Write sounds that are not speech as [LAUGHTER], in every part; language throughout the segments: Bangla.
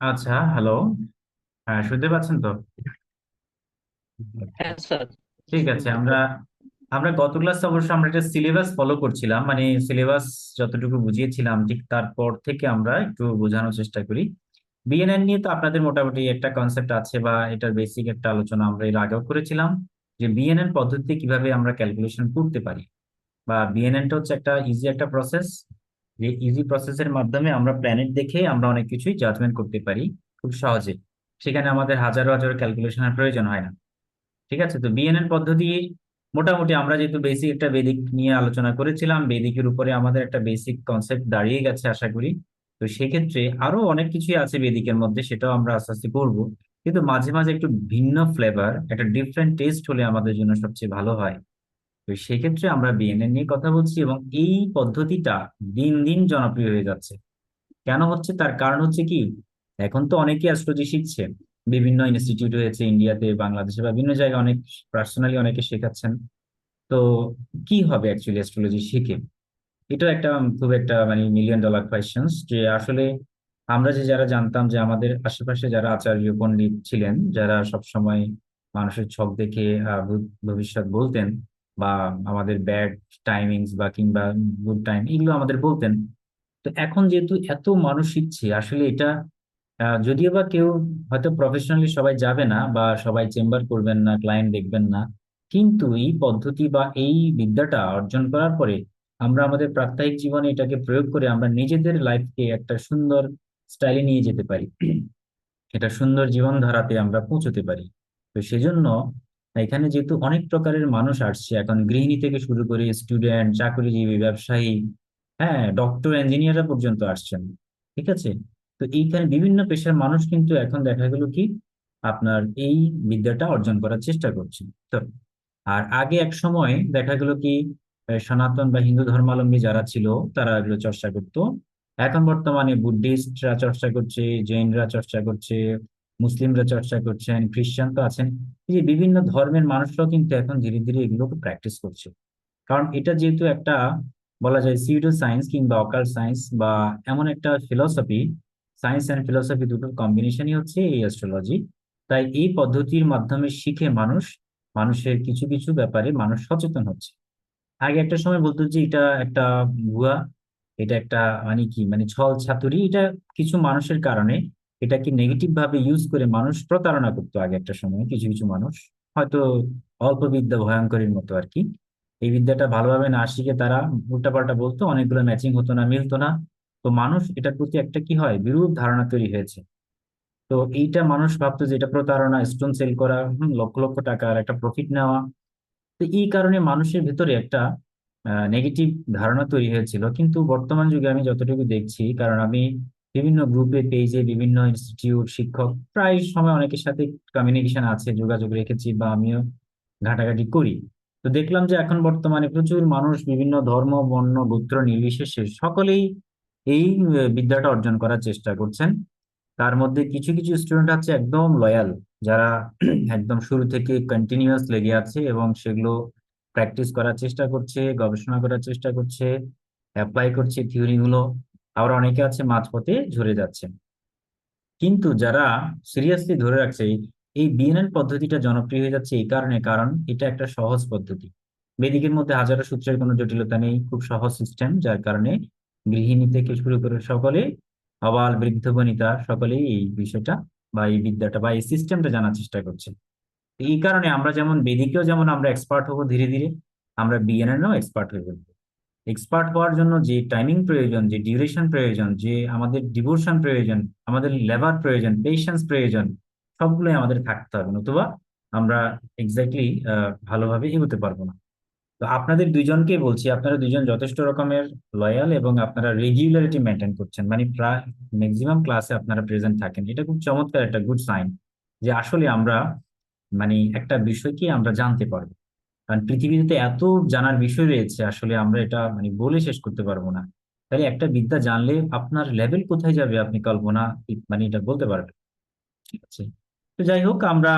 আচ্ছা হ্যালো হ্যাঁ শুনতে পাচ্ছেন তো? হ্যাঁ স্যার। ঠিক আছে আমরা আমরা গত ক্লাসে অবশ্য আমরা একটা সিলেবাস ফলো করছিলাম মানে সিলেবাস যতটুকু বুঝিয়েছিলাম ঠিক তারপর থেকে আমরা একটু বোঝানোর চেষ্টা করি। বিএনএন নিয়ে তো আপনাদের মোটামুটি একটা কনসেপ্ট আছে বা এটার বেসিক একটা আলোচনা আমরা এর আগেও করেছিলাম যে বিএনএন পদ্ধতি কীভাবে আমরা ক্যালকুলেশন করতে পারি। বা বিএনএনটা হচ্ছে একটা ইজি একটা প্রসেস যে ইজি প্রসেসের মাধ্যমে আমরা প্ল্যানেট দেখে আমরা অনেক কিছুই জাজমেন্ট করতে পারি খুব সহজে। সেখানে আমাদের হাজারো হাজারো ক্যালকুলেশনের প্রয়োজন হয় না। ঠিক আছে? তো বিএনএন পদ্ধতি মোটামুটি আমরা যেহেতু বেসিক একটা বেদিক নিয়ে আলোচনা করেছিলাম বেদিকের উপরে আমাদের একটা বেসিক কনসেপ্ট দাঁড়িয়ে গেছে আশা করি। তো সেক্ষেত্রে আরও অনেক কিছুই আছে বেদিকের মধ্যে, সেটাও আমরা আস্তে আস্তে করব। কিন্তু মাঝে মাঝে একটু ভিন্ন ফ্লেভার একটা ডিফারেন্ট টেস্ট হলে আমাদের জন্য সবচেয়ে ভালো হয়। তো সেক্ষেত্রে আমরা বিএনএন নিয়ে কথা বলছি এবং এই পদ্ধতিটা দিন দিন জনপ্রিয় হয়ে যাচ্ছে। কেন হচ্ছে? তার কারণ হচ্ছে কি, এখন তো অনেকে অ্যাস্ট্রোলজি শিখছে। বিভিন্ন ইনস্টিটিউট হয়েছে ইন্ডিয়াতে বাংলাদেশে বা বিভিন্ন জায়গায় অনেক পার্সোনালি অনেকে শেখাচ্ছেন। তো কি হবে অ্যাকচুয়ালি অ্যাস্ট্রোলজি শিখে? এটা একটা, খুব একটা মানে মিলিয়ন ডলার কোয়েশ্চেন্স যে আসলে আমরা যে যারা জানতাম যে আমাদের আশেপাশে যারা আচার্য পণ্ডিত ছিলেন, যারা সব সময় মানুষের ছক দেখে ভবিষ্যৎ বলতেন বা আমাদের ব্যাড টাইমিংস বা কিংবা গুড টাইম এগুলো আমাদের বলতেন। তো এখন যেহেতু এত মানুষ শিখছে, আসলে এটা যদিও বা কেউ হয়তো প্রফেশনালি সবাই যাবে না বা সবাই চেম্বার করবেন না ক্লায়েন্ট দেখবেন না, কিন্তু এই পদ্ধতি বা এই বিদ্যাটা অর্জন করার পরে আমরা আমাদের প্রাত্যহিক জীবনে এটাকে প্রয়োগ করে আমরা নিজেদের লাইফকে একটা সুন্দর স্টাইলে নিয়ে যেতে পারি। এটা সুন্দর জীবনধারাতে আমরা পৌঁছতে পারি। তো সেজন্য এখানে যেহেতু অনেক প্রকারের মানুষ আসছে, এখন গৃহিণী থেকে শুরু করে স্টুডেন্ট চাকরিজীবী, ব্যবসায়ী হ্যাঁ ডক্টর ইঞ্জিনিয়াররা পর্যন্ত আসছেন, ঠিক আছে? তো এইখানে বিভিন্ন পেশার মানুষ কিন্তু এখন দেখা গেল কি, আপনার এই বিদ্যাটা অর্জন করার চেষ্টা করছে। তো আর আগে এক সময় দেখা গেল কি সনাতন বা হিন্দু ধর্মাবলম্বী যারা ছিল, তারা এগুলো চর্চা করতো। এখন বর্তমানে বুদ্ধিস্টরা চর্চা করছে, জৈনরা চর্চা করছে মুসলিমরা চর্চা করছেন খ্রিস্টান তো আছেন। যে বিভিন্ন ধর্মের মানুষরাও কিন্তু এখন ধীরে ধীরে এগুলোকে প্র্যাকটিস করছে। কারণ এটা যেহেতু একটা বলা যায় সিউডো সায়েন্স কিংবা অকাল সায়েন্স বা এমন একটা ফিলসফি সায়েন্স অ্যান্ড ফিলসফি দুটোর কম্বিনেশনই হচ্ছে এই অ্যাস্ট্রোলজি তাই এই পদ্ধতির মাধ্যমে শিখে মানুষ, মানুষের কিছু কিছু ব্যাপারে মানুষ সচেতন হচ্ছে। আগে একটা সময় বলতো যে এটা একটা ভুয়া এটা একটা মানে কি মানে ছল ছাতুরি, এটা কিছু মানুষের কারণে এটাকে নেগেটিভ ভাবে ইউজ করে মানুষ প্রতারণা করতো আগে একটা সময় কিছু কিছু মানুষ। হয়তো অল্প বিদ্যা ভয়ঙ্করের মতো আর কি। এই বিদ্যাটা ভালোভাবে না শিখে তারা উল্টাপাল্টা বলতো অনেকগুলো ম্যাচিং হতো না মিলতো না। তো মানুষ এটার প্রতি একটা কি হয়? বিরূপ ধারণা তৈরি হয়েছে। তো এইটা মানুষ ভাবতো যে এটা প্রতারণা স্টোন সেল করা হুম, লক্ষ লক্ষ টাকার একটা প্রফিট নেওয়া। তো এই কারণে মানুষের ভেতরে একটা নেগেটিভ ধারণা তৈরি হয়েছিল। কিন্তু বর্তমান যুগে আমি যতটুকু দেখছি কারণ আমি বিভিন্ন গ্রুপে পেজে বিভিন্ন ইনস্টিটিউট শিক্ষক, প্রায় সময় অনেকের সাথে কমিউনিকেশন আছে, যোগাযোগ রেখেছি বা আমিও ঘাটাঘাটি করি। তো দেখলাম যে এখন বর্তমানে প্রচুর মানুষ বিভিন্ন ধর্ম, বর্ণ, গোত্র নির্বিশেষে সকলেই এই বিদ্যাটা অর্জন করার চেষ্টা করছেন। তার মধ্যে কিছু কিছু স্টুডেন্ট আছে একদম লয়াল যারা [CLEARS THROAT] একদম শুরু থেকে কন্টিনিউয়াস লেগে আছে এবং সেগুলো প্র্যাকটিস করার চেষ্টা করছে, গবেষণা করার চেষ্টা করছে অ্যাপ্লাই করছে থিওরি গুলো। আবার অনেকে আছে মাঝপথে ঝরে যাচ্ছে। কিন্তু যারা সিরিয়াসলি ধরে রাখছে, এই- বিএনএল পদ্ধতিটা জনপ্রিয় হয়ে যাচ্ছে এই কারণে, কারণ এটা একটা সহজ পদ্ধতি। বেদিকের মধ্যে হাজারো সূত্রের কোনো জটিলতা নেই, খুব সহজ সিস্টেম যার কারণে গৃহিণী থেকে শুরু করে সকলে, আবাল বৃদ্ধ বনিতা সকলেই এই বিষয়টা বা এই বিদ্যাটা বা এই সিস্টেমটা জানার চেষ্টা করছে। এই কারণে আমরা যেমন বেদিকেও যেমন আমরা এক্সপার্ট হব ধীরে ধীরে, আমরা বিএনএনও এক্সপার্ট হয়ে যাব। এক্সপার্ট হওয়ার জন্য যে টাইমিং প্রয়োজন, যে ডিউরেশন প্রয়োজন, যে আমাদের ডিভোশন প্রয়োজন, আমাদের লেবার প্রয়োজন পেশেন্স প্রয়োজন, সবগুলোই আমাদের থাকতে হবে। নতুবা আমরা এক্স্যাক্টলি ভালোভাবে এগোতে পারব না। তো আপনাদের দুইজনকে বলছি, আপনারা দুজন যথেষ্ট রকমের লয়াল এবং আপনারা রেগুলারিটি মেনটেন করছেন। মানে প্রায় ম্যাক্সিমাম ক্লাসে আপনারা প্রেজেন্ট থাকেন। এটা খুব চমৎকার একটা গুড সাইন যে আসলে আমরা মানে একটা বিষয়কে আমরা জানতে পারব। কারণ পৃথিবীতে এত জানার বিষয় রয়েছে, আসলে আমরা এটা মানে বলে শেষ করতে পারব না। তাহলে একটা বিদ্যা জানলে আপনার লেভেল কোথায় যাবে আপনি কল্পনা মানে এটা বলতে পারবেন? ঠিক আছে? তো যাই হোক, আমরা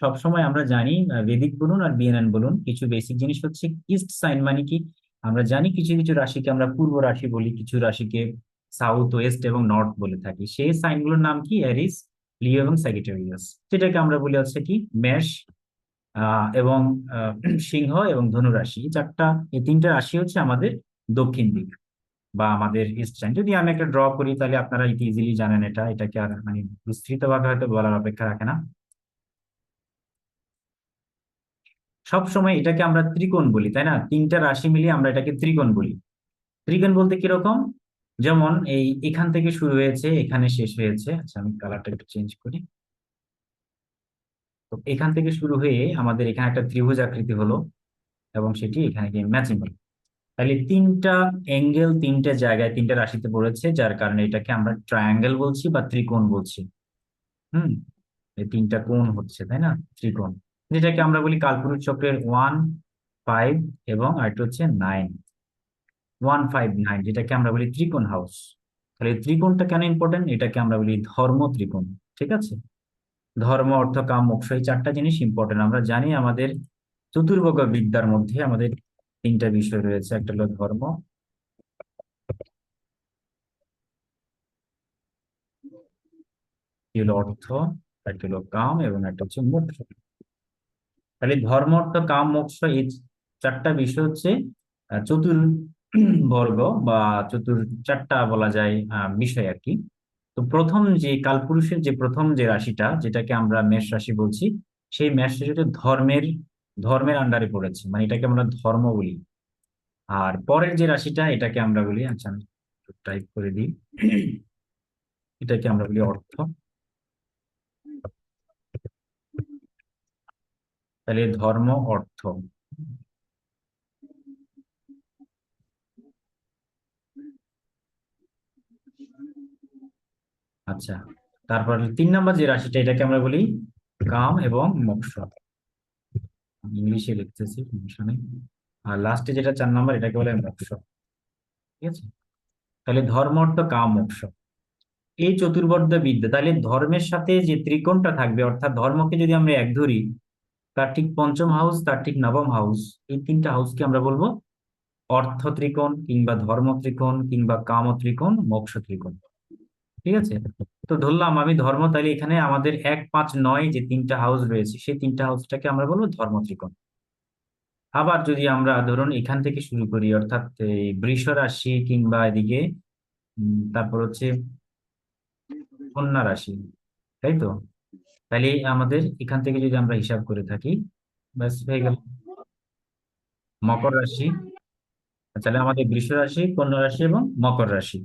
সব সময় আমরা জানি বেদিক বলুন আর বিএনএন বলুন, কিছু বেসিক জিনিস হচ্ছে ইস্ট সাইন মানে কি? আমরা জানি কিছু কিছু রাশিকে আমরা পূর্ব রাশি বলি, কিছু রাশিকে সাউথ ওয়েস্ট এবং নর্থ বলে থাকি। সেই সাইনগুলোর নাম কি? অ্যারিস লিও এবং স্যাগিটেরিয়াস সেটাকে আমরা বলি হচ্ছে কি? আহ এবং সিংহ এবং ধনু রাশি চারটা, এই তিনটা রাশি হচ্ছে আমাদের দক্ষিণ দিক বা আমাদের ইস্ট যদি আমি একটা ড্র করি, তাহলে আপনারা ইজিলি জানেন এটা। এটাকে আর মানে বিস্তৃত ভাবে হয়তো বলার অপেক্ষা রাখে না। সব সময় এটাকে আমরা ত্রিকোণ বলি, তাই না? তিনটা রাশি মিলিয়ে আমরা এটাকে ত্রিকোণ বলি। ত্রিকোণ বলতে কীরকম? যেমন এই এখান থেকে শুরু হয়েছে, এখানে শেষ হয়েছে। আচ্ছা আমি কালারটা একটু চেঞ্জ করি। তো এখান থেকে শুরু হয়ে আমাদের এখানে একটা ত্রিভুজ আকৃতি হলো এবং সেটি এখানে গিয়ে ম্যাচিং হলো। তাহলে তিনটা অ্যাঙ্গেল তিনটা জায়গায় তিনটা রাশিতে পড়েছে, যার কারণে এটাকে আমরা ট্রায়াঙ্গেল বলছি বা ত্রিকোণ বলছি। হুম? এই তিনটা কোণ হচ্ছে, তাই না? ত্রিকোণ। যেটাকে আমরা বলি কালপুরুষ চক্রের ওয়ান ফাইভ এবং আরেকটা হচ্ছে নাইন ওয়ান ফাইভ নাইন যেটাকে আমরা বলি ত্রিকোণ হাউস তাহলে ত্রিকোণটা কেন ইম্পর্টেন্ট এটাকে আমরা বলি ধর্ম ত্রিকোণ, ঠিক আছে? ধর্ম, অর্থ, কাম, মোক্ষ, এই চারটা জিনিস ইম্পর্টেন্ট আমরা জানি আমাদের চতুর্বর্গ বিদ্যার মধ্যে আমাদের তিনটা বিষয় রয়েছে। একটা হলো ধর্ম। হলো অর্থ একটা হলো কাম এবং একটা হচ্ছে মোক্ষ। তাহলে ধর্ম, অর্থ, কাম, মোক্ষ, এই চারটা বিষয় হচ্ছে চতুর্বর্গ বা চতুর, চারটা বলা যায় বিষয় আর কি। তো প্রথম যে কালপুরুষের যে প্রথম যে রাশিটা, যেটাকে আমরা মেষ রাশি বলছি, সেই মেষ রাশিটা ধর্মের ধর্মের আন্ডারে পড়েছে। মানে এটাকে আমরা ধর্ম বলি। আর পরের যে রাশিটা, এটাকে আমরা বলি আচ্ছা আমি টাইপ করে দিই। এটাকে আমরা বলি অর্থ। তাহলে ধর্ম, অর্থ। আচ্ছা তারপর তিন নম্বর যে রাশিটা, এটাকে আমরা বলি কাম এবং মোক্ষ। ইংলিশে লিখতেছি নেই। আর লাস্টে যেটা চার নম্বর, এটাকে বলে মোক্ষ। ঠিক আছে? তাহলে ধর্ম অর্থ কাম, মোক্ষ। এই চতুর্বর্গ বিদ্যা, তাহলে ধর্মের সাথে যে ত্রিকোণটা থাকবে, অর্থাৎ ধর্মকে যদি আমরা এক ধরি, তার ঠিক পঞ্চম হাউস তার ঠিক নবম হাউস এই তিনটা হাউসকে আমরা বলব অর্থ ত্রিকোণ কিংবা ধর্ম ত্রিকোণ কিংবা কাম ত্রিকোণ, মোক্ষ ত্রিকোণ। ঠিক আছে? তো ধরলাম আমি ধর্ম তাহলে এখানে আমাদের এক পাঁচ নয় যে তিনটা হাউস রয়েছে, সেই তিনটা হাউসটাকে আমরা বলব ধর্ম ত্রিকোণ। আবার যদি আমরা ধরুন এখান থেকে শুরু করি, অর্থাৎ এই বৃষ রাশি কিংবা এদিকে তারপর হচ্ছে কন্যা রাশি, তাই তো? তাহলে আমাদের এখান থেকে যদি আমরা হিসাব করে থাকি, ব্যাস হয়ে গেল। মকর রাশি, তাহলে আমাদের বৃষ রাশি, কন্যা রাশি এবং মকর রাশি,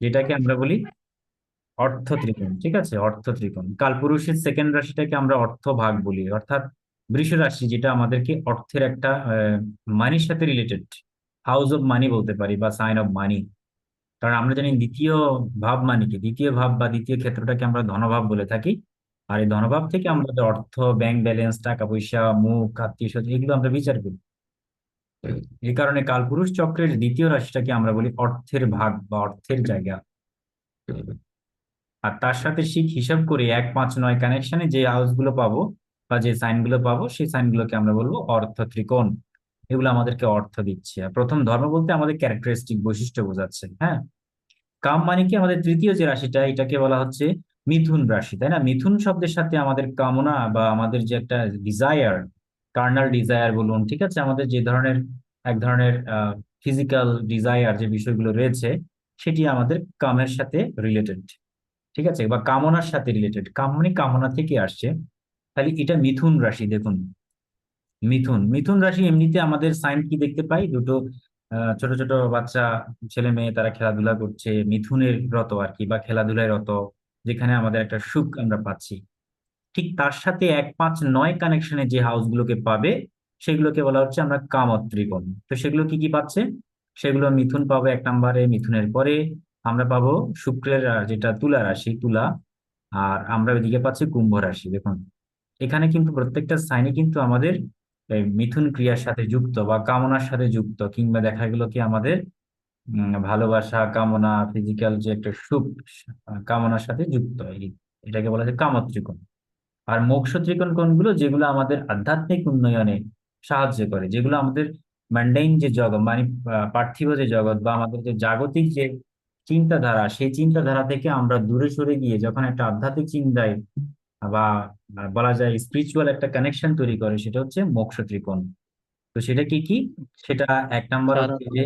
যেটাকে আমরা বলি অর্থ ত্রিকোণ ঠিক আছে? অর্থ ত্রিকোণ। কালপুরুষের সেকেন্ড রাশিটাকে আমরা অর্থ ভাগ বলি অর্থাৎ বৃষ রাশি যেটা আমাদেরকে অর্থের একটা মানির সাথে রিলেটেড হাউস অফ মানি বলতে পারি বা সাইন অফ মানি কারণ আমরা জানি দ্বিতীয় ভাব মানে কি দ্বিতীয় ভাব বা দ্বিতীয় ক্ষেত্রটাকে আমরা ধনভাব বলে থাকি। আর এই ধনভাব থেকে আমরা যে অর্থ ব্যাংক ব্যালেন্স টাকা পয়সা মুখ আত্মীয় স্বজন এগুলো আমরা বিচার করি। এই কারণে কালপুরুষ চক্রের দ্বিতীয় রাশিটাকে আমরা বলি অর্থের ভাগ বা অর্থের জায়গা। আর তার সাথে শিখ হিসাব করে এক পাঁচ নয় কানেকশনে যে হাউসগুলো পাবো বা যে সাইনগুলো পাবো, সেই সাইনগুলোকে আমরা বলব অর্থ ত্রিকোণ। এগুলো আমাদেরকে অর্থ দিচ্ছে। আর প্রথম ধর্ম বলতে আমাদের ক্যারেক্টারিস্টিক বৈশিষ্ট্য বোঝাচ্ছে হ্যাঁ? কাম মানে কি? আমাদের তৃতীয় যে রাশিটা, এটাকে বলা হচ্ছে মিথুন রাশি, তাই না? মিথুন শব্দের সাথে আমাদের কামনা বা আমাদের যে একটা ডিজায়ার কার্নাল ডিজায়ার বলুন, ঠিক আছে? আমাদের যে ধরনের, এক ধরনের ফিজিক্যাল ডিজায়ার যে বিষয়গুলো রয়েছে, সেটি আমাদের কামের সাথে রিলেটেড ঠিক আছে? বা কামনার সাথে রিলেটেড কাম মানে কামনা থেকে আসছে। তাহলে এটা মিথুন রাশি, দেখুন। মিথুন মিথুন রাশি এমনিতে আমাদের সাইন কি দেখতে পাই? দুটো ছোট ছোট বাচ্চা, ছেলে মেয়ে, তারা খেলাধুলা করছে, মিথুনের রত আর কি বা খেলাধুলায় রত, যেখানে আমাদের একটা সুখ আমরা পাচ্ছি। ঠিক তার সাথে এক পাঁচ নয় কানেকশনে যে হাউসগুলোকে পাবে, সেগুলোকে বলা হচ্ছে আমরা কামত্রিকোণ। তো সেগুলো কি কি পাচ্ছে? সেগুলো মিথুন পাবে এক নম্বরে মিথুনের পরে আমরা পাবো শুক্রের যেটা তুলা রাশি, তুলা। আর আমরা ওইদিকে পাচ্ছি কুম্ভ রাশি, দেখুন। এখানে কিন্তু প্রত্যেকটা সাইনে কিন্তু আমাদের মিথুন ক্রিয়ার সাথে যুক্ত বা কামনার সাথে যুক্ত, কিংবা দেখা গেল কি আমাদের ভালোবাসা, কামনা ফিজিক্যাল যে একটা সুখ, কামনার সাথে যুক্ত। এটাকে বলা হয় কামত্রিকোণ আর মোক্ষ ত্রিকোণ কোণগুলো যেগুলো আমাদের আধ্যাত্মিক উন্নয়নে সাহায্য করে, যেগুলো আমাদের ম্যান্ডাইন যে জগৎ মানে পার্থিব যে জগৎ বা আমাদের যে জাগতিক যে চিন্তাধারা সেই চিন্তাধারা থেকে আমরা দূরে সরে গিয়ে যখন একটা আধ্যাত্মিক চিন্তায় বা বলা যায় স্পিরিচুয়াল একটা কানেকশন তৈরি করে সেটা হচ্ছে মোক্ষ ত্রিকোণ। তো সেটা কি কি? সেটা এক নম্বর হচ্ছে যে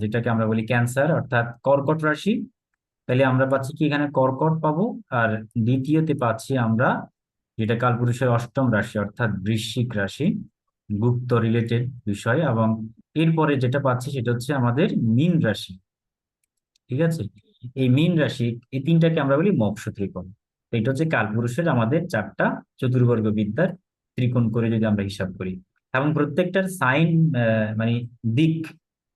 যেটাকে আমরা বলি ক্যান্সার অর্থাৎ কর্কট রাশি। তাহলে আমরা পাচ্ছি কি এখানে কর্কট পাবো? আর দ্বিতীয়তে পাচ্ছি আমরা যেটা কালপুরুষের অষ্টম রাশি অর্থাৎ বৃশ্চিক রাশি গুপ্ত রিলেটেড বিষয়। এবং এরপরে যেটা পাচ্ছি সেটা হচ্ছে আমাদের মীন রাশি। ঠিক আছে? এই মীন রাশি, এই তিনটাকে আমরা বলি মোক্ষ ত্রিকোণ। এটা হচ্ছে কালপুরুষের আমাদের চারটা চতুর্বর্গ বিদ্যার ত্রিকোণ করে যদি আমরা হিসাব করি। এবং প্রত্যেকটার সাইন মানে দিক,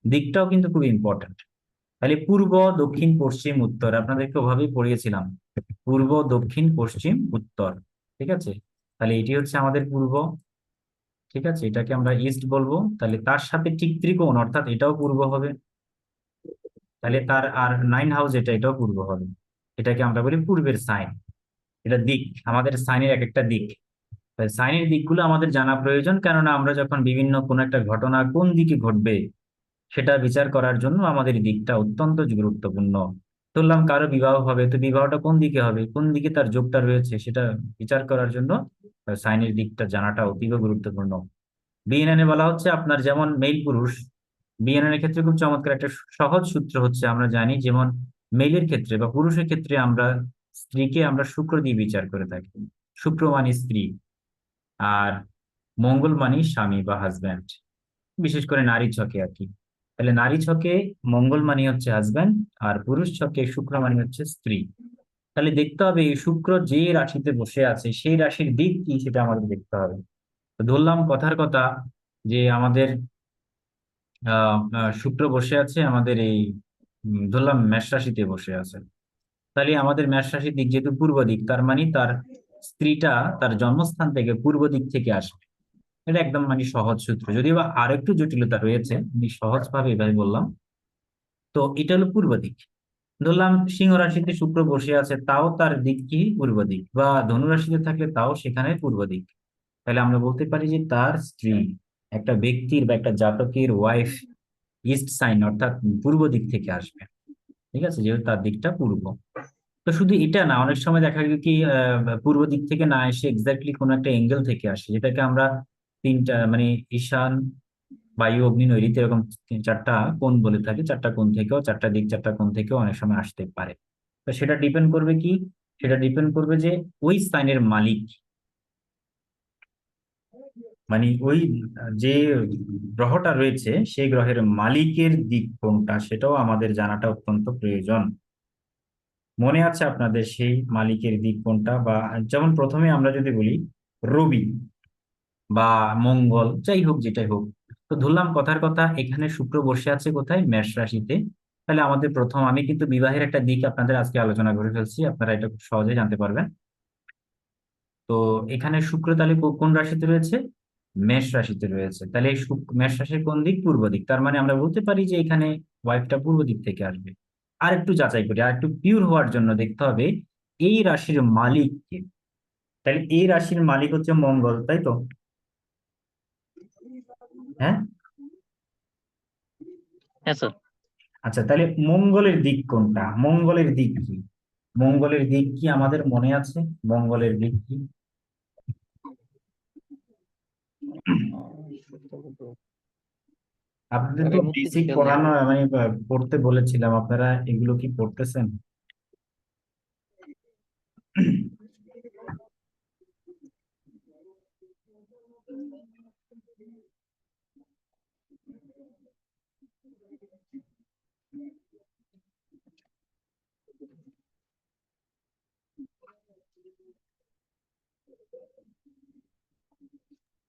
দিকটাও কিন্তু খুব ইম্পর্টেন্ট তাহলে পূর্ব, দক্ষিণ, পশ্চিম, উত্তর, আপনাদেরকে ওভাবেই পড়িয়েছিলাম। পূর্ব, দক্ষিণ, পশ্চিম, উত্তর, ঠিক আছে? তাহলে এটি হচ্ছে আমাদের পূর্ব, ঠিক আছে? এটাকে আমরা ইস্ট বলব। তাহলে তার সাথে ঠিক ত্রিকোণ, অর্থাৎ এটাও পূর্ব হবে। তাহলে তার আর নাইন হাউস এটা এটাও পূর্ব হবে। এটাকে আমরা বলি পূর্বের সাইন এটা দিক আমাদের সাইনের এক একটা দিক। সাইনের দিকগুলো আমাদের জানা প্রয়োজন কেননা আমরা যখন বিভিন্ন কোন একটা ঘটনা কোন দিকে ঘটবে সেটা বিচার করার জন্য আমাদের দিকটা অত্যন্ত গুরুত্বপূর্ণ। ধরলাম কারও বিবাহ হবে তো বিবাহটা কোন দিকে হবে? কোন দিকে তার যোগটা রয়েছে? সেটা বিচার করার জন্য সাইনের দিকটা জানাটা অতীব গুরুত্বপূর্ণ। বিএনএনে বলা হচ্ছে আপনার যেমন মেল পুরুষ বিএনএন এর ক্ষেত্রে খুব চমৎকার একটা সহজ সূত্র হচ্ছে আমরা জানি, যেমন মেলের ক্ষেত্রে বা পুরুষের ক্ষেত্রে আমরা স্ত্রীকে আমরা শুক্র দিয়ে বিচার করে থাকি। শুক্র মানে স্ত্রী আর মঙ্গল মানে স্বামী বা হাজব্যান্ড বিশেষ করে নারী ছকে আর কি। তাহলে নারী ছকে মঙ্গল মানে হচ্ছে হাজব্যান্ড আর পুরুষ ছকে শুক্র মানে হচ্ছে স্ত্রী। তাহলে দেখতে হবে এই শুক্র যে রাশিতে বসে আছে, সেই রাশির দিক কি সেটা আমাদের দেখতে হবে। ধরলাম কথার কথা যে আমাদের শুক্র বসে আছে, আমাদের এই ধরলাম মেষ রাশিতে বসে আছে। তাহলে আমাদের মেষ রাশির দিক যেহেতু পূর্ব দিক, তার মানে তার স্ত্রীটা তার জন্মস্থান থেকে পূর্ব দিক থেকে আসবে। এটা একদম মানে সহজ সূত্র। যদিও বা আর একটু জটিলতা রয়েছে, আমি সহজ ভাবে এভাবে বললাম। তো এটা হলো পূর্ব দিক। ধরলাম সিংহ রাশিতে শুক্র বসে আছে, তাও তার দিক কি? পূর্ব দিক। বা ধনু রাশিতে থাকলে তাও সেখানে পূর্ব দিক। তাহলে আমরা বলতে পারি যে তার স্ত্রী। একটা ব্যক্তির বা একটা জাতকের ওয়াইফ ইস্ট সাইন অর্থাৎ পূর্ব দিক থেকে আসবে। ঠিক আছে? যেহেতু তার দিকটা পূর্ব। তো শুধু এটা না, অনেক সময় দেখা গেল কি পূর্ব দিক থেকে না এসে এক্স্যাক্টলি কোন একটা এঙ্গেল থেকে আসে, যেটাকে আমরা তিনটা মানে ঈশান, বায়ু, অগ্নি নৈরিত এরকম চারটা কোণ বলে থাকি। চারটা কোণ থেকেও, চারটা দিক, চারটা কোণ থেকেও অনেক সময় আসতে পারে। তো সেটা ডিপেন্ড করবে কি? সেটা ডিপেন্ড করবে যে ওই সাইনের মালিক মানে ওই, যে গ্রহটা রয়েছে, সেই গ্রহের মালিকের দিক কোনটা সেটাও আমাদের জানাটা অত্যন্ত প্রয়োজন। মনে আছে আপনাদের সেই মালিকের দিক কোনটা? বা যেমন প্রথমে আমরা যদি বলি, রবি বা মঙ্গল, যাই হোক যেটাই হোক, তো ধরলাম কথার কথা, এখানে শুক্র বসে আছে কোথায়? মেষ রাশিতে। তাহলে আমাদের প্রথম, আমি কিন্তু বিবাহের একটা দিক আপনাদের আজকে আলোচনা করে ফেলছি, আপনারা এটা খুব সহজে জানতে পারবেন। তো এখানে শুক্র তাহলে কোন রাশিতে রয়েছে? মেষ রাশিতে রয়েছে। তাহলে এই মেষ রাশির কোন দিক? পূর্ব দিক। তার মানে আমরা বলতে পারি যে এখানে ওয়াইফটা পূর্ব দিক থেকে আসবে। আর একটু যাচাই করি আর একটু পিওর হওয়ার জন্য দেখতে হবে এই রাশির মালিক কে? তাহলে এই রাশির মালিক হচ্ছে মঙ্গল তাই তো? হ্যাঁ? হ্যাঁ আচ্ছা তাহলে মঙ্গলের দিক কোনটা? মঙ্গলের দিক কি? মঙ্গলের দিক কি আমাদের মনে আছে? মঙ্গলের দিক কি? আপনাদের তো বেসিক পড়ানো মানে পড়তে বলেছিলাম। আপনারা এগুলো কি পড়তেছেন?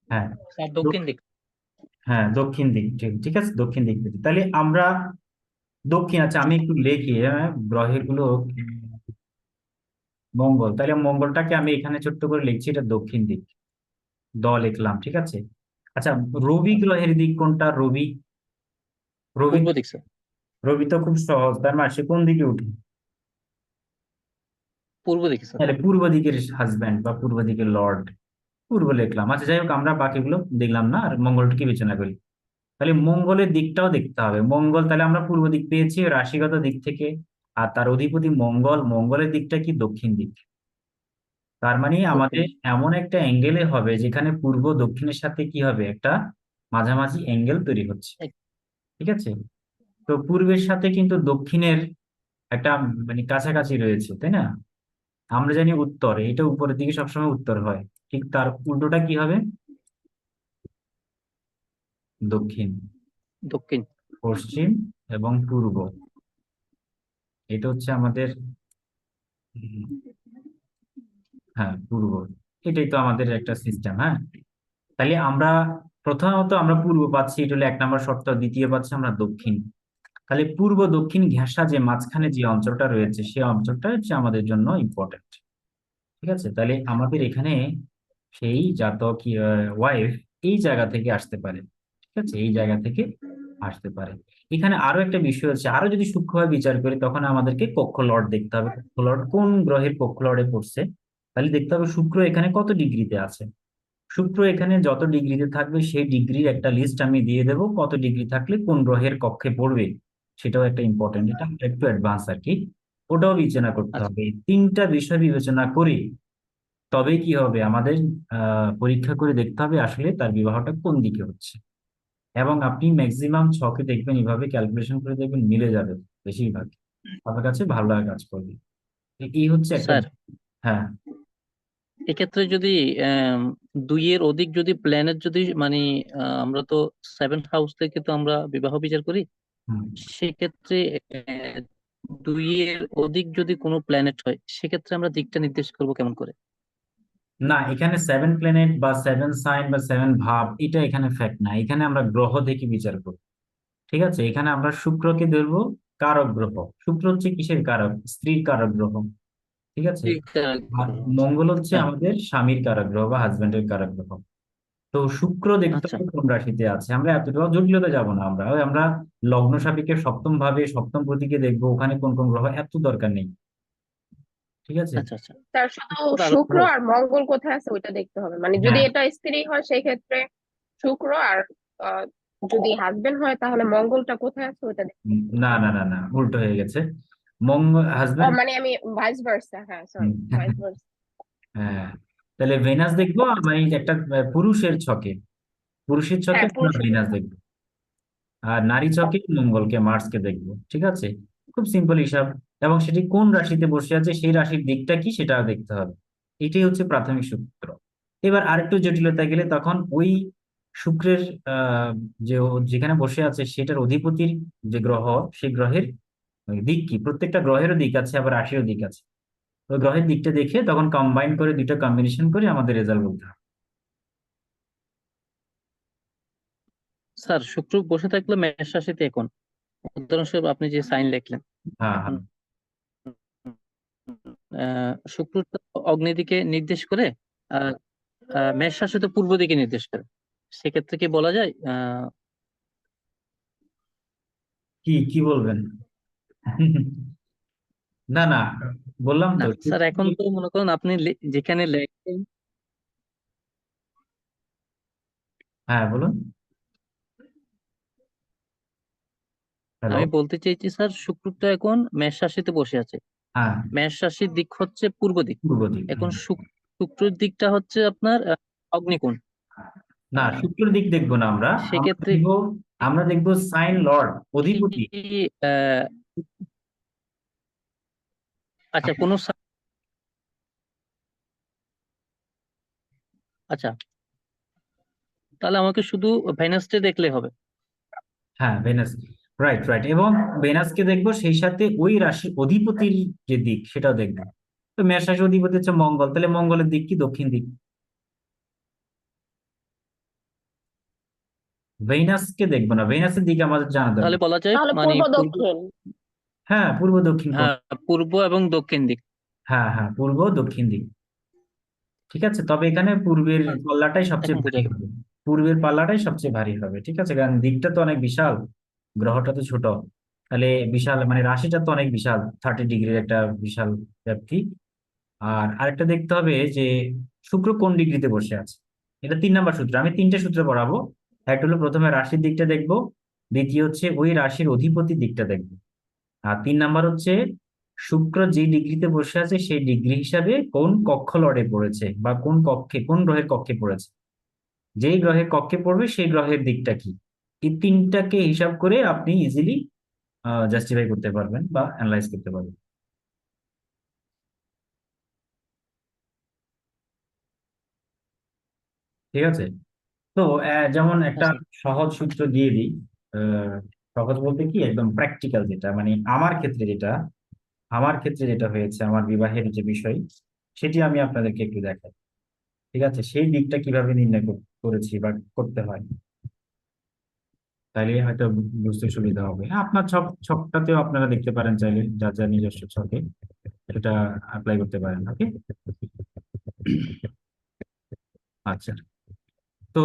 হ্যাঁ। স্যার দক্ষিণ দিক। হ্যাঁ দক্ষিণ দিক ঠিক ঠিক আছে দক্ষিণ দিক থেকে তাহলে আমরা দক্ষিণ আচ্ছা আমি একটু লিখি হ্যাঁ গ্রহেরগুলো মঙ্গল। তাহলে মঙ্গলটাকে আমি এখানে ছোট্ট করে লিখছি এটা দক্ষিণ দিক। দ লিখলাম ঠিক আছে? আচ্ছা রবি গ্রহের দিক কোনটা রবি? রবি দিক স্যার। রবি তো খুব সহজ তার মানে সে কোন দিকে উঠে? পূর্ব দিকে স্যার। তাহলে পূর্ব দিকের হাজব্যান্ড বা পূর্ব দিকের লর্ড। পূর্ব লিখলাম আচ্ছা যাই হোক আমরা বাকিগুলো দেখলাম না আর মঙ্গলটাকে বিবেচনা করি? তাহলে মঙ্গলের দিকটাও দেখতে হবে। মঙ্গল তাহলে আমরা পূর্ব দিক পেয়েছি রাশিগত দিক থেকে আর তার অধিপতি মঙ্গল। মঙ্গলের দিকটা কি? দক্ষিণ দিক। তার মানে আমাদের এমন একটা অ্যাঙ্গেলে হবে যেখানে পূর্ব দক্ষিণের সাথে কি হবে? একটা মাঝামাঝি অ্যাঙ্গেল তৈরি হচ্ছে। ঠিক আছে? তো পূর্বের সাথে কিন্তু দক্ষিণের একটা মানে কাছাকাছি রয়েছে তাই না? আমরা জানি উত্তর এটা উপরের দিকে সবসময় উত্তর হয়। ঠিক তার উল্টোটা কি হবে? দক্ষিণ। দক্ষিণ। পশ্চিম এবং পূর্ব। এটা হচ্ছে আমাদের হ্যাঁ পূর্ব। এটাই তো আমাদের একটা সিস্টেম হ্যাঁ? তাহলে আমরা প্রথমত আমরা পূর্ব পাচ্ছি এটা হলো এক নম্বর শর্ত দ্বিতীয় পাচ্ছি আমরা দক্ষিণ। তাহলে পূর্ব দক্ষিণ ঘেঁষা যে মাঝখানে যে অঞ্চলটা রয়েছে সেই অঞ্চলটা হচ্ছে আমাদের জন্য ইম্পর্টেন্ট ঠিক আছে? তাহলে আমাদের এখানে সেই জাতক ওয়াইফ এই জায়গা থেকে আসতে পারে ঠিক আছে? এই জায়গা থেকে আসতে পারে। এখানে আরও একটা বিষয় হচ্ছে আরও যদি সূক্ষ্মভাবে বিচার করি তখন আমাদেরকে কক্ষ লর্ড দেখতে হবে। কক্ষ লর্ড কোন গ্রহের কক্ষ লর্ডে পড়ছে? তাহলে দেখতে হবে শুক্র এখানে কত ডিগ্রিতে আছে? শুক্র এখানে যত ডিগ্রিতে থাকবে সেই ডিগ্রির একটা লিস্ট আমি দিয়ে দেবো কত ডিগ্রি থাকলে কোন গ্রহের কক্ষে পড়বে সেটাও একটা ইম্পর্টেন্ট এটা একটু অ্যাডভান্স আর কি। ওটাও বিবেচনা করতে আচ্ছা। হবে। তিনটা বিষয় বিবেচনা করে তবেই কি হবে? আমাদের পরীক্ষা করে দেখতে হবে আসলে তার বিবাহটা কোন দিকে হচ্ছে। এবং আপনি ম্যাক্সিমাম ছকে দেখবেন এভাবে ক্যালকুলেশন করে দেখবেন মিলে যাবে বেশিরভাগ। আপনার কাছে ভালো লাগা কাজ করবে। এই হচ্ছে একটা হ্যাঁ। এক্ষেত্রে যদি দুইয়ের অধিক যদি প্ল্যানেট যদি মানে আমরা তো সেভেন হাউস থেকে তো আমরা বিবাহ বিচার করি সেক্ষেত্রে দুইয়ের অধিক যদি কোনো প্ল্যানেট হয় সেক্ষেত্রে আমরা দিকটা নির্দেশ করব কেমন করে? না এখানে সেভেন প্ল্যানেট বা সেভেন সাইন বা সেভেন ভাব এটা এখানে ফ্যাক্ট না। এখানে আমরা গ্রহ দেখে বিচার করব ঠিক আছে? এখানে আমরা শুক্রকে ধরবো কারক গ্রহ। শুক্র হচ্ছে কিসের কারক? স্ত্রীর কারক গ্রহ। ঠিক আছে? আর মঙ্গল হচ্ছে হ্যাঁ। আমাদের স্বামীর কারক গ্রহ বা হাজবেন্ডের কারক গ্রহ। তো শুক্র দেখতে আচ্ছা। হবে কোন রাশিতে আছে? আমরা এতটাও জটিলতা যাব না আমরা। আমরা লগ্ন সাপেক্ষে সপ্তম ভাবে সপ্তম প্রতীকে দেখব। ওখানে কোন কোন গ্রহ এত দরকার নেই। ঠিক আছে? আচ্ছা আচ্ছা। তার শুধু শুক্র আর মঙ্গল কোথায় আছে ওইটা দেখতে হবে। মানে যদি হ্যাঁ। এটা স্ত্রী হয় সেই ক্ষেত্রে শুক্র আর আহ, যদি হাজবেন্ড হয় তাহলে মঙ্গলটা কোথায় আছে ওইটা দেখতে না না না না উল্টো হয়ে গেছে। মঙ্গল ও, হাজবেন্ড মানে আমি ভাইস ভার্সা হ্যাঁ সরি হুম। ভাইস ভার্সা হ্যাঁ তাহলে ভেনাস দেখব মানে একটা আহ, পুরুষের ছকে। পুরুষের ছকে হ্যাঁ, ভেনাস দেখব। আর নারী ছকে মঙ্গলকে মার্সকে দেখব ঠিক আছে? খুব সিম্পল হিসাব। এবং সেটি কোন রাশিতে বসে আছে সেই রাশির দিকটা কি সেটা দেখতে হবে। এটাই হচ্ছে প্রাথমিক সূত্র। এবার আরেকটু জটিলতা গেলে তখন ওই শুক্রের যে যেখানে বসে আছে সেটার অধিপতির যে গ্রহ সেই গ্রহের দিক কি? প্রত্যেকটা গ্রহেরও দিক আছে আবার রাশিরও দিক আছে। ওই গ্রহের দিকটা দেখে তখন কম্বাইন করে দুটো কম্বিনেশন করে আমাদের রেজাল্ট বলতে হবে। স্যার শুক্র বসে থাকলে মেষ রাশিতে এখন উদাহরণস্বরূপ আপনি যে সাইন লিখলেন। হ্যাঁ হ্যাঁ। শুক্র তো অগ্নি দিকে নির্দেশ করে আর মেষ তো পূর্ব দিকে নির্দেশ করে। সেক্ষেত্রে কি বলা যায় কি কি বলবেন? না না বললাম না তো। স্যার এখন তো মনে করুন আপনি যেখানে লেখেন হ্যাঁ বলুন। আমি বলতে চাইছি স্যার শুক্র তো এখন মেষ রাশিতে বসে আছে। হ্যাঁ। মেষ রাশির দিক হচ্ছে পূর্ব দিক। পূর্ব দিক এখন হুম। শুক্রের দিকটা হচ্ছে আপনার অগ্নিকোণ। না শুক্র দিক দেখব না আমরা। সেক্ষেত্রে- আমরা দেখব সাইন লর্ড অধিপতি। আচ্ছা কোন আচ্ছা। তাহলে আমাকে শুধু ভেনাসটে দেখলে হবে। হ্যাঁ ভেনাস রাইট রাইট এবং ভেনাসকে দেখব সেই সাথে ওই রাশির অধিপতির যে দিক সেটাও দেখব। তো মেষ রাশির অধিপতি হচ্ছে মঙ্গল। তাহলে মঙ্গলের দিক কি? দক্ষিণ দিক। ভেনাসকে দেখব না। ভেনাসের দিক আমাদের জানা তাহলে দরকার বলা যায় মানে পূর্ব পূর্ব দক্ষিণ। হ্যাঁ পূর্ব দক্ষিণ হ্যাঁ পূর্ব এবং দক্ষিণ দিক। হ্যাঁ হ্যাঁ পূর্ব দক্ষিণ দিক। ঠিক আছে? তবে এখানে পূর্বের পাল্লাটাই সবচেয়ে ভারী হবে। পূর্বের পাল্লাটাই সবচেয়ে ভারী হবে। ঠিক আছে? কারণ দিকটা তো অনেক বিশাল। গ্রহটা তো ছোট। তাহলে বিশাল মানে রাশিটা তো অনেক বিশাল থার্টি ডিগ্রির একটা বিশাল ব্যাপ্তি। আর আরেকটা দেখতে হবে যে শুক্র কোন ডিগ্রিতে বসে আছে? এটা তিন নাম্বার সূত্র, আমি তিনটে সূত্র পড়াবো। একটা হলো প্রথমে রাশির দিকটা দেখব, দ্বিতীয় হচ্ছে ওই রাশির অধিপতির দিকটা দেখব। আর তিন নাম্বার হচ্ছে শুক্র যে ডিগ্রিতে বসে আছে, সেই ডিগ্রি হিসাবে কোন কক্ষ লড়ে পড়েছে বা কোন কক্ষে, কোন গ্রহের কক্ষে পড়েছে? যেই গ্রহের কক্ষে পড়বে, সেই গ্রহের দিকটা কি? এই তিনটাকে হিসাব করে আপনি ইজিলি জাস্টিফাই করতে পারবেন বা অ্যানালাইজ করতে পারবেন। ঠিক আছে? তো যেমন একটা আচ্ছা। সহজ সূত্র দিয়ে দিই সহজ বলতে কি একদম প্র্যাকটিক্যাল যেটা মানে আমার ক্ষেত্রে যেটা আমার ক্ষেত্রে যেটা হয়েছে আমার বিবাহের যে বিষয় সেটি আমি আপনাদেরকে একটু দেখাই। ঠিক আছে? সেই দিকটা কীভাবে নির্ণয় করেছি বা করতে হয়? তাইলে হয়তো বুঝতে সুবিধা হবে। হ্যাঁ, আপনার ছক ছকটাতেও আপনারা দেখতে পারেন চাইলে যার যার নিজস্ব ছকে এটা অ্যাপ্লাই করতে পারেন ওকে আচ্ছা। তো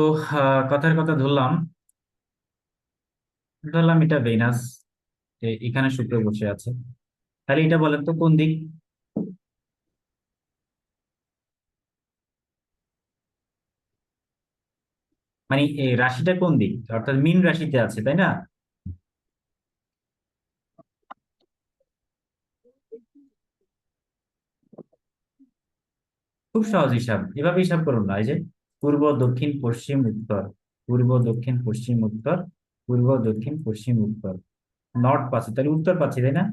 কথার কথা ধরলাম। ধরলাম এটা ভেনাস এখানে শুক্র বসে আছে। তাহলে এটা বলেন তো কোন দিক? মানে এই রাশিটা কোন দিক? অর্থাৎ মিন রাশিতে আছে, তাই না? খুব সহজ হিসাব। এভাবে হিসাব করুন না, এই যে, পূর্ব, দক্ষিণ, পশ্চিম, উত্তর। পূর্ব, দক্ষিণ, পশ্চিম, উত্তর। পূর্ব, দক্ষিণ, পশ্চিম, উত্তর। নর্থ পাচ্ছি, তাহলে উত্তর পাচ্ছি, তাই না?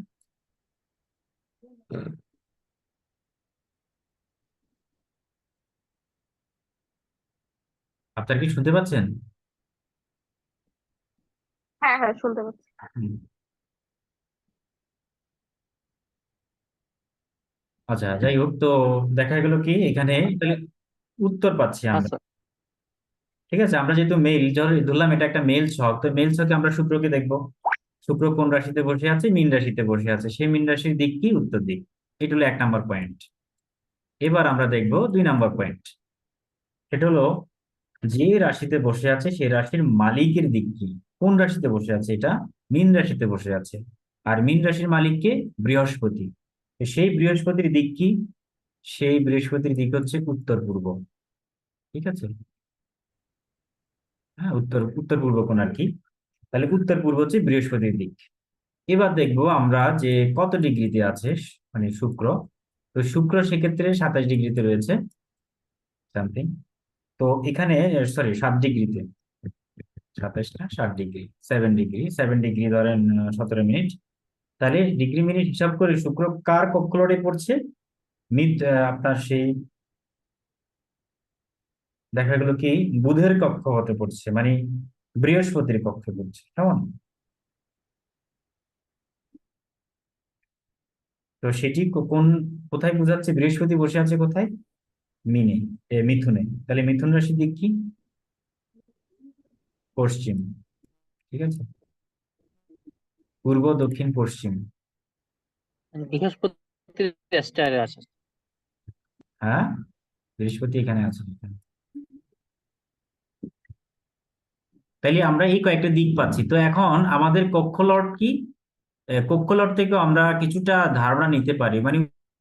আপনারা কি শুনতে পাচ্ছেন? হ্যাঁ হ্যাঁ শুনতে পাচ্ছি। আচ্ছা যাই হোক তো দেখা গেল কি এখানে তাহলে উত্তর পাচ্ছি আমরা। আচ্ছা। ঠিক আছে আমরা যেহেতু মেল ধরলাম এটা একটা মেল ছক তো মেল ছকে আমরা শুক্রকে দেখব। শুক্র কোন রাশিতে বসে আছে মীন রাশিতে বসে আছে। সেই মীন রাশির দিক কি উত্তর দিক? এটা হলো এক নাম্বার পয়েন্ট। এবার আমরা দেখব দুই নাম্বার পয়েন্ট। সেটা হলো যে রাশিতে বসে আছে সেই রাশির মালিকের দিক কি? কোন রাশিতে বসে আছে এটা? মীন রাশিতে বসে আছে। আর মীন রাশির মালিককে বৃহস্পতি। সেই বৃহস্পতির দিক কি? সেই বৃহস্পতির দিক হচ্ছে উত্তর পূর্ব। ঠিক আছে? হ্যাঁ উত্তর উত্তর পূর্ব কোণ আর কি। তাহলে উত্তর পূর্ব হচ্ছে বৃহস্পতির দিক। এবার দেখব আমরা যে কত ডিগ্রিতে আছে মানে শুক্র। তো শুক্র সেক্ষেত্রে সাতাশ ডিগ্রিতে রয়েছে। সামথিং। তো এখানে সরি সাত ডিগ্রিতে। সাতাশ না ষাট degree seven degree seven degree ধরেন সতেরো মিনিট। তাহলে ডিগ্রি মিনিট হিসাব করে শুক্র কার কক্ষলরে পড়ছে? মিড আপনার সেই দেখা গেল কি, বুধের কক্ষ হতে পড়ছে মানে বৃহস্পতির কক্ষে পড়ছে, কেমন? তো সেটি কোন, কোথায় বোঝাচ্ছে? বৃহস্পতি বসে আছে কোথায়? মিনে মিথুনে। তাহলে মিথুন রাশির দিক কি? পশ্চিম। ঠিক আছে? পূর্ব দক্ষিণ পশ্চিম। বৃহস্পতি আছে। হ্যাঁ? বৃহস্পতি এখানে আছে। তাইলে আমরা এই কয়েকটা দিক পাচ্ছি। তো এখন আমাদের কক্ষ লট কি? আহ, কক্ষ লট থেকে আমরা কিছুটা ধারণা নিতে পারি। মানে